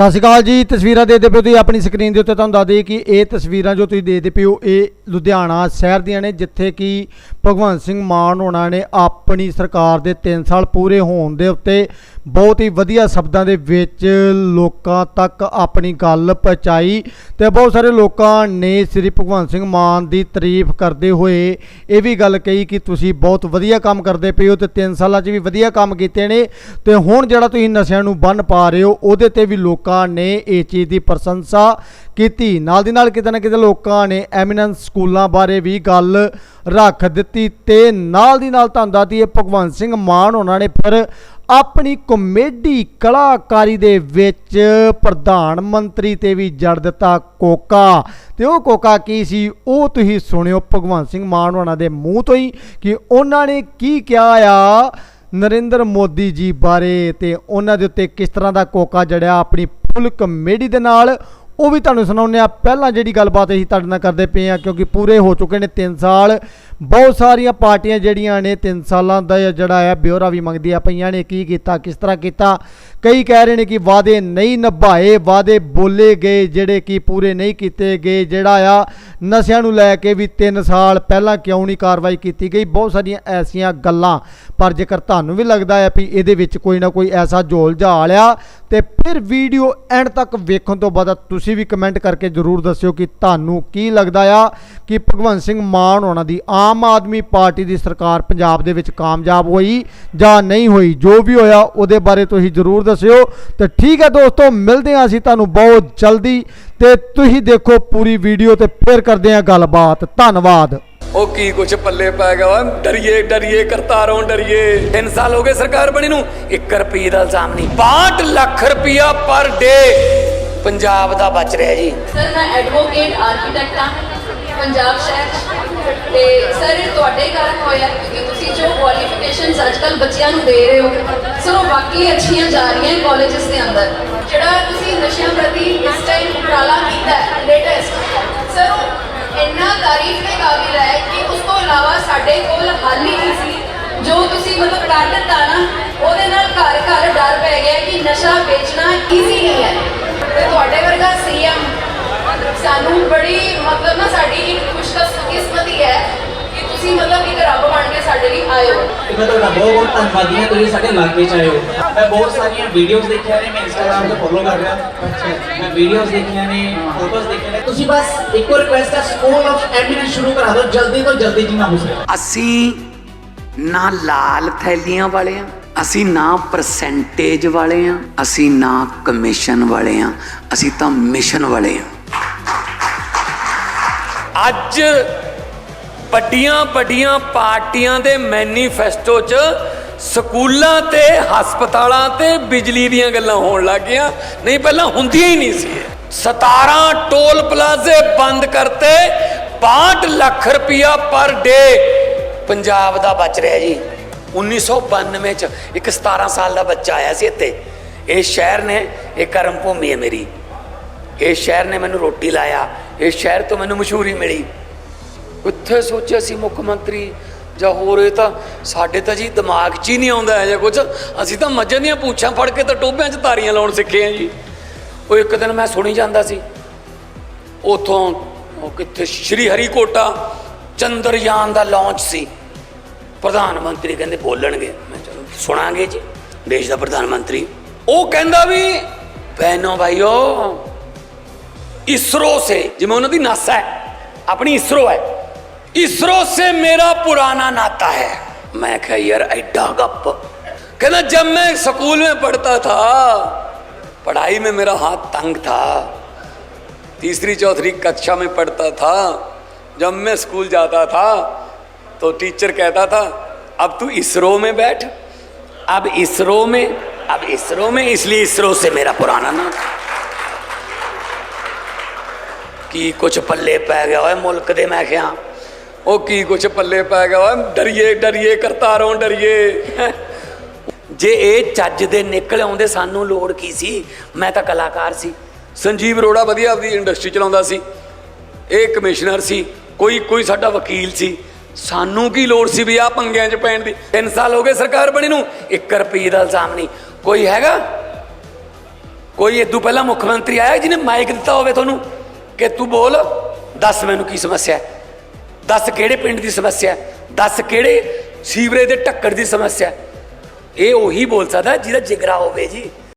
ਸਤਿ ਸ਼੍ਰੀ ਅਕਾਲ ਜੀ, ਤਸਵੀਰਾਂ ਦੇਖਦੇ ਪਿਓ ਤੁਸੀਂ ਆਪਣੀ ਸਕਰੀਨ ਦੇ ਉੱਤੇ ਤੁਹਾਨੂੰ ਦੱਸ ਦਈਏ ਕਿ ਇਹ ਤਸਵੀਰਾਂ ਜੋ ਤੁਸੀਂ ਦੇਖਦੇ ਪਿਓ, ਇਹ ਲੁਧਿਆਣਾ ਸ਼ਹਿਰ ਦੀਆਂ ਨੇ, ਜਿੱਥੇ ਕਿ ਭਗਵੰਤ ਸਿੰਘ ਮਾਨ ਹੋਣਾ ਨੇ ਆਪਣੀ ਸਰਕਾਰ ਦੇ 3 ਸਾਲ ਪੂਰੇ ਹੋਣ ਦੇ ਉੱਤੇ ਬਹੁਤ ਹੀ ਵਧੀਆ ਸ਼ਬਦਾਂ ਦੇ ਵਿੱਚ ਲੋਕਾਂ ਤੱਕ ਆਪਣੀ ਗੱਲ ਪਹੁੰਚਾਈ ਤੇ ਬਹੁਤ ਸਾਰੇ ਲੋਕਾਂ ਨੇ ਸ੍ਰੀ ਭਗਵੰਤ ਸਿੰਘ ਮਾਨ ਦੀ ਤਾਰੀਫ ਕਰਦੇ ਹੋਏ ਇਹ ਵੀ ਗੱਲ ਕਹੀ ਕਿ ਤੁਸੀਂ ਬਹੁਤ ਵਧੀਆ ਕੰਮ ਕਰਦੇ ਪਏ ਹੋ ਤੇ 3 ਸਾਲਾਂ 'ਚ ਵੀ ਵਧੀਆ ਕੰਮ ਕੀਤੇ ਨੇ ਤੇ ਹੁਣ ਜਿਹੜਾ ਤੁਸੀਂ ਨਸ਼ਿਆਂ ਨੂੰ ਬੰਨ ਪਾ ਰਹੇ ਹੋ, ਉਹਦੇ ਤੇ ਵੀ ਲੋਕਾਂ ਨੇ ਇਹ ਚੀਜ਼ ਦੀ ਪ੍ਰਸ਼ੰਸਾ ਕੀਤੀ। ਨਾਲ ਦੀ ਨਾਲ ਕਿਤੇ ਨਾ ਕਿਤੇ ਲੋਕਾਂ ਨੇ ਐਮੀਨੈਂਸ ਸਕੂਲਾਂ ਬਾਰੇ ਵੀ ਗੱਲ ਰੱਖ ਦਿੱਤੀ ਤੇ ਨਾਲ ਦੀ ਨਾਲ ਤੁਹਾਨੂੰ ਦੱਸਦੀ ਦਈਏ ਭਗਵੰਤ ਸਿੰਘ ਮਾਨ ਉਹਨਾਂ ਨੇ ਫਿਰ ਆਪਣੀ ਕਮੇਡੀ ਕਲਾਕਾਰੀ ਦੇ ਵਿੱਚ ਪ੍ਰਧਾਨ ਮੰਤਰੀ ਤੇ ਵੀ ਜੜ ਦਿੱਤਾ ਕੋਕਾ। ਤੇ ਉਹ ਕੋਕਾ ਕੀ ਸੀ? ਉਹ ਤੁਸੀਂ ਸੁਣਿਓ, ਭਗਵੰਤ ਸਿੰਘ ਮਾਨ ਉਹਨਾਂ ਦੇ ਮੂੰਹ ਤੋਂ ਹੀ ਕਿ ਉਹਨਾਂ ਨੇ ਕੀ ਕਿਹਾ ਆ ਨਰਿੰਦਰ ਮੋਦੀ ਜੀ ਬਾਰੇ ਤੇ ਉਹਨਾਂ ਦੇ ਉੱਤੇ ਕਿਸ ਤਰ੍ਹਾਂ ਦਾ ਕੋਕਾ ਜੜਿਆ, ਆਪਣੀ ਫੁੱਲ ਕਮੇਡੀ ਦੇ ਨਾਲ ਉਹ ਵੀ ਤੁਹਾਨੂੰ ਸੁਣਾਉਂਦੇ ਆ ਪਹਿਲਾਂ ਜਿਹੜੀ ਗੱਲਬਾਤ ਅਸੀਂ ਤੁਹਾਡੇ ਨਾਲ ਕਰਦੇ ਪਏ ਆ ਕਿਉਂਕਿ ਪੂਰੇ ਹੋ ਚੁੱਕੇ ਨੇ 3 ਸਾਲ। ਬਹੁਤ ਸਾਰੀਆਂ ਪਾਰਟੀਆਂ ਜਿਹੜੀਆਂ ਨੇ 3 ਸਾਲਾਂ ਦਾ ਜਿਹੜਾ ਆ ਬਿਊਰਾ ਵੀ ਮੰਗਦੀਆਂ ਪਈਆਂ ਨੇ। ਕੀ ਕੀਤਾ, ਕਿਸ ਤਰ੍ਹਾਂ ਕੀਤਾ? ਕਈ ਕਹਿ ਰਹੇ ਨੇ ਕਿ ਵਾਅਦੇ ਨਹੀਂ ਨਿਭਾਏ, ਵਾਅਦੇ ਬੋਲੇ ਗਏ, ਜਿਹੜੇ ਕਿ ਪੂਰੇ ਨਹੀਂ ਕੀਤੇ ਗਏ, ਜਿਹੜਾ ਆ ਨਸ਼ਿਆਂ ਨੂੰ ਲੈ ਕੇ ਵੀ 3 ਸਾਲ ਪਹਿਲਾਂ ਕਿਉਂ ਨਹੀਂ ਕਾਰਵਾਈ ਕੀਤੀ ਗਈ? ਬਹੁਤ ਸਾਰੀਆਂ ਐਸੀਆਂ ਗੱਲਾਂ। ਪਰ ਜੇਕਰ ਤੁਹਾਨੂੰ ਵੀ ਲੱਗਦਾ ਹੈ ਵੀ ਇਹਦੇ ਵਿੱਚ ਕੋਈ ਨਾ ਕੋਈ ਐਸਾ ਝੋਲ ਝਾਲ ਆ ਤੇ ਫਿਰ ਵੀਡੀਓ ਐਂਡ ਤੱਕ ਵੇਖਣ ਤੋਂ ਬਾਅਦ ਤੁਸੀਂ ਵੀ ਕਮੈਂਟ ਕਰਕੇ ਜਰੂਰ ਦੱਸਿਓ ਕਿ ਤੁਹਾਨੂੰ ਕੀ ਲੱਗਦਾ ਆ ਕਿ ਭਗਵੰਤ ਸਿੰਘ ਮਾਨ ਹੋਣਾ ਦੀ ਆਮ ਆਦਮੀ ਪਾਰਟੀ ਦੀ ਸਰਕਾਰ ਪੰਜਾਬ ਦੇ ਵਿੱਚ ਕਾਮਯਾਬ ਹੋਈ ਜਾਂ ਨਹੀਂ ਹੋਈ, ਜੋ ਵੀ ਹੋਇਆ ਉਹਦੇ ਬਾਰੇ ਤੁਸੀਂ ਜਰੂਰ ਦੱਸਿਓ। ਤੇ ਠੀਕ ਹੈ ਦੋਸਤੋ, ਮਿਲਦੇ ਹਾਂ ਅਸੀਂ ਤੁਹਾਨੂੰ ਬਹੁਤ ਜਲਦੀ ਤੇ ਤੁਸੀਂ ਦੇਖੋ ਪੂਰੀ ਵੀਡੀਓ ਤੇ ਫਿਰ ਕਰਦੇ ਹਾਂ ਗੱਲਬਾਤ। ਧੰਨਵਾਦ। ਉਹ ਕੀ ਕੁਛ ਪੱਲੇ ਪੈ ਗਿਆ? ਵਾ ਡਰੀਏ ਡਰੀਏ, ਕਰਤਾਰੋਂ ਡਰੀਏ। 3 ਸਾਲ ਹੋ ਗਏ ਸਰਕਾਰ ਬਣੀ ਨੂੰ। 1 ਰੁਪਏ ਦਾ ਇਲਜ਼ਾਮ ਨਹੀਂ। 62 ਲੱਖ ਰੁਪਇਆ ਪਰ ਡੇ। ਪੰਜਾਬ ਦਾ ਬਚ ਰਿਹਾ ਜੀ। ਸਰ ਮੈਂ ਐਡਵੋਕੇਟ ਆਰਕੀਟੈਕਟ ਹਾਂ। ਪੰਜਾਬ ਸ਼ਹਿਰ ਤੇ ਸਰ ਇਹ ਤੁਹਾਡੇ ਕਾਰਨ ਹੋਇਆ ਕਿਉਂਕਿ ਤੁਸੀਂ ਜੋ ਕੁਆਲੀਫਿਕੇਸ਼ਨਸ ਅੱਜਕੱਲ ਬੱਚਿਆਂ ਨੂੰ ਦੇ ਰਹੇ ਹੋ ਸਰ ਉਹ ਵਾਕਈ ਅੱਛੀਆਂ ਜਾ ਰਹੀਆਂ ਕਾਲਜਸ ਦੇ ਅੰਦਰ। ਜਿਹੜਾ ਤੁਸੀਂ ਨਸ਼ਿਆਂ ਪ੍ਰਤੀ ਇਸ ਟਾਈਮ ਉਪਰਾਲਾ ਕੀਤਾ ਤੁਸੀਂ ਮਤਲਬ ਕਰ ਦਿੱਤਾ ਨਾ ਉਹਦੇ ਨਾਲ ਘਰ ਘਰ ਡਰ ਪੈ ਗਿਆ ਕਿ ਨਸ਼ਾ ਵੇਚਣਾ ਈਜ਼ੀ ਨਹੀਂ ਹੈ। ਤੇ ਤੁਹਾਡੇ ਵਰਗਾ ਸੀਐਮ ਸਾਨੂੰ ਬੜੀ ਮਤਲਬ ਨਾ ਸਾਡੀ ਇੱਕ ਖੁਸ਼ਕਿਸਮਤੀ ਹੈ ਕਿ ਤੁਸੀਂ ਮਤਲਬ ਇੱਕ ਰੱਬ ਬਣ ਕੇ ਸਾਡੇ ਲਈ ਆਏ ਹੋ। ਮੈਂ ਤੁਹਾਡਾ ਬਹੁਤ ਬਹੁਤ ਧੰਨਵਾਦੀ ਹਾਂ ਤੁਸੀਂ ਸਾਡੇ ਇਲਾਕੇ ਚ ਆਏ ਹੋ। ਮੈਂ ਬਹੁਤ ਸਾਰੀਆਂ ਵੀਡੀਓਜ਼ ਦੇਖੀਆਂ ਨੇ ਮੈਂ ਇੰਸਟਾਗ੍ਰam ਤੇ ਫੋਲੋ ਕਰ ਰਿਹਾ। ਮੈਂ ਵੀਡੀਓਜ਼ ਦੇਖੀਆਂ ਨੇ ਫੋਟੋਜ਼ ਦੇਖੀਆਂ ਨੇ। ਤੁਸੀਂ ਬਸ ਇੱਕੋ ਰਿਕੁਐਸਟ ਹੈ ਸਕੂਲ ਆਫ ਐਮਿਨੈਂਸ ਸ਼ੁਰੂ ਕਰਾ ਦਿਓ ਜਲਦੀ ਤੋਂ ਜਲਦੀ ਜਿੰਨਾ ਹੋ ਸਕੇ। ਅਸੀਂ ਨਾ ਲਾਲ ਥੈਲੀਆਂ ਵਾਲੇ ਆ ਅਸੀਂ ਨਾ ਪਰਸੈਂਟੇਜ ਵਾਲੇ ਆ ਅਸੀਂ ਨਾ ਕਮਿਸ਼ਨ ਵਾਲੇ ਆ ਅਸੀਂ ਤਾਂ ਮਿਸ਼ਨ ਵਾਲੇ ਆ ਅੱਜ ਵੱਡੀਆਂ ਵੱਡੀਆਂ ਪਾਰਟੀਆਂ ਦੇ ਮੈਨੀਫੈਸਟੋ 'ਚ ਸਕੂਲਾਂ ਤੇ, ਹਸਪਤਾਲਾਂ ਤੇ ਬਿਜਲੀ ਦੀਆਂ ਗੱਲਾਂ ਹੋਣ ਲੱਗ ਗਈਆਂ। ਨਹੀਂ, ਪਹਿਲਾਂ ਹੁੰਦੀਆਂ ਹੀ ਨਹੀਂ ਸੀ। 17 ਟੋਲ ਪਲਾਜ਼ੇ ਬੰਦ ਕਰਤੇ 62 ਲੱਖ ਰੁਪਇਆ ਪਰ ਡੇ ਪੰਜਾਬ ਦਾ ਬਚ ਰਿਹਾ ਜੀ। 1992 ਚ ਇੱਕ 17 ਸਾਲ ਦਾ ਬੱਚਾ ਆਇਆ ਸੀ ਇੱਥੇ। ਇਹ ਸ਼ਹਿਰ ਨੇ, ਇਹ ਕਰਮ ਭੂਮੀ ਹੈ ਮੇਰੀ। ਇਹ ਸ਼ਹਿਰ ਨੇ ਮੈਨੂੰ ਰੋਟੀ ਲਾਇਆ। ਇਹ ਸ਼ਹਿਰ ਤੋਂ ਮੈਨੂੰ ਮਸ਼ਹੂਰੀ ਮਿਲੀ। ਕਿੱਥੇ ਸੋਚਿਆ ਸੀ ਮੁੱਖ ਮੰਤਰੀ, ਜਾਂ ਹੋਰ ਇਹ ਤਾਂ ਸਾਡੇ ਤਾਂ ਜੀ ਦਿਮਾਗ 'ਚ ਹੀ ਨਹੀਂ ਆਉਂਦਾ ਹੈ ਜਾਂ ਕੁਝ ਅਸੀਂ ਤਾਂ ਮੱਝਾਂ ਦੀਆਂ ਪੂਛਾਂ ਫੜ ਕੇ ਤਾਂ ਟੋਬਿਆਂ 'ਚ ਤਾਰੀਆਂ ਲਾਉਣ ਸਿੱਖੇ ਆ ਜੀ। ਉਹ ਇੱਕ ਦਿਨ ਮੈਂ ਸੁਣੀ ਜਾਂਦਾ ਸੀ, ਉਥੋਂ ਉਹ ਕਿੱਥੇ ਸ਼੍ਰੀ ਹਰੀਕੋਟਾ ਚੰਦਰਯਾਨ ਦਾ ਲਾਂਚ ਸੀ। ਪ੍ਰਧਾਨ ਮੰਤਰੀ ਕਹਿੰਦੇ ਬੋਲਣਗੇ ਮੈਂ ਚਲੋ ਸੁਣਾਂਗੇ ਜੀ ਦੇਸ਼ ਦਾ ਪ੍ਰਧਾਨ ਮੰਤਰੀ ਉਹ ਕਹਿੰਦਾ ਵੀ ਬਹਿਨੋ ਭਾਈਓ इसरो से जिमें उन्होंने नासा है अपनी इसरो है इसरो से मेरा पुराना नाता है मैं कहा यार एडा गप कहना जब मैं स्कूल में पढ़ता था पढ़ाई में मेरा हाथ तंग था तीसरी चौथी कक्षा में पढ़ता था जब मैं स्कूल जाता था तो टीचर कहता था अब तू इसरो में बैठ अब इसरो में अब इसरो में इसलिए इसरो से मेरा पुराना नाम ਕੀ ਕੁਛ ਪੱਲੇ ਪੈ ਗਿਆ ਓਏ ਮੁਲਕ ਦੇ ਮੈਂ ਕਿਹਾ ਉਹ ਕੀ ਕੁਛ ਪੱਲੇ ਪੈ ਗਿਆ ਓਏ ਡਰੀਏ ਡਰੀਏ ਕਰਤਾਰੋਂ ਡਰੀਏ ਜੇ ਇਹ ਚੱਜ ਦੇ ਨਿਕਲ ਆਉਂਦੇ ਸਾਨੂੰ ਲੋੜ ਕੀ ਸੀ ਮੈਂ ਤਾਂ ਕਲਾਕਾਰ ਸੀ ਸੰਜੀਵ ਅਰੋੜਾ ਵਧੀਆ ਆਪਦੀ ਇੰਡਸਟਰੀ ਚਲਾਉਂਦਾ ਸੀ ਇਹ ਕਮਿਸ਼ਨਰ ਸੀ ਕੋਈ ਕੋਈ ਸਾਡਾ ਵਕੀਲ ਸੀ ਸਾਨੂੰ ਕੀ ਲੋੜ ਸੀ ਵੀ ਆ ਪੰਗਿਆਂ 'ਚ ਪੈਣ ਦੀ? 3 ਸਾਲ ਹੋ ਗਏ ਸਰਕਾਰ ਬਣੀ ਨੂੰ। 1 ਰੁਪਏ ਦਾ ਇਲਜ਼ਾਮ ਨਹੀਂ। ਕੋਈ ਹੈਗਾ? ਕੋਈ ਇਦੋਂ ਪਹਿਲਾਂ ਮੁੱਖ ਮੰਤਰੀ ਆਇਆ ਜਿਹਨੇ ਮਾਈਕ ਦਿੱਤਾ ਹੋਵੇ ਤੁਹਾਨੂੰ? ਕਿ ਤੂੰ ਬੋਲ, ਦੱਸ ਮੈਨੂੰ ਕੀ ਸਮੱਸਿਆ ਹੈ? ਦੱਸ ਕਿਹੜੇ ਪਿੰਡ ਦੀ ਸਮੱਸਿਆ ਹੈ? ਦੱਸ ਕਿਹੜੇ ਸੀਵਰੇਜ ਦੇ ਢੱਕਣ ਦੀ ਸਮੱਸਿਆ ਹੈ? ਇਹ ਉਹੀ ਬੋਲ ਸਕਦਾ ਜਿਹਦਾ ਜਿਗਰਾ ਹੋਵੇ ਜੀ।